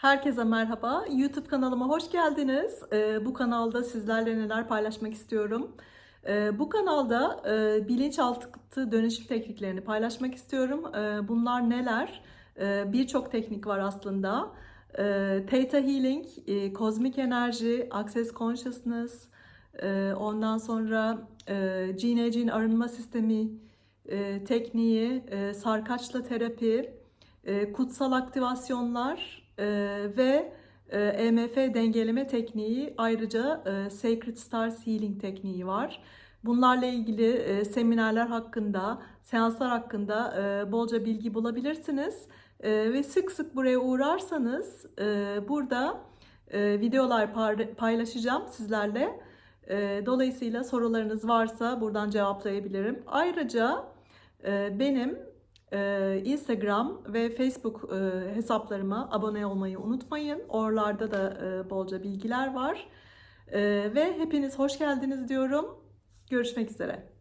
Herkese merhaba. YouTube kanalıma hoş geldiniz. Ee, bu kanalda sizlerle neler paylaşmak istiyorum. Ee, bu kanalda e, bilinçaltı dönüşüm tekniklerini paylaşmak istiyorum. Ee, bunlar neler? Birçok teknik var aslında. Theta Healing, e, kozmik enerji, Access Consciousness, e, ondan sonra Gene Gene arınma sistemi tekniği, sarkaçla terapi, kutsal aktivasyonlar ve e, EMF dengeleme tekniği ayrıca e, Sacred Stars Healing tekniği var. Bunlarla ilgili e, seminerler hakkında, seanslar hakkında e, bolca bilgi bulabilirsiniz. E, ve sık sık buraya uğrarsanız e, burada e, videolar paylaşacağım sizlerle. E, dolayısıyla sorularınız varsa buradan cevaplayabilirim. Ayrıca e, benim ee, Instagram ve Facebook e, hesaplarıma abone olmayı unutmayın. Oralarda da e, bolca bilgiler var. Ee, Ve hepiniz hoş geldiniz diyorum. Görüşmek üzere.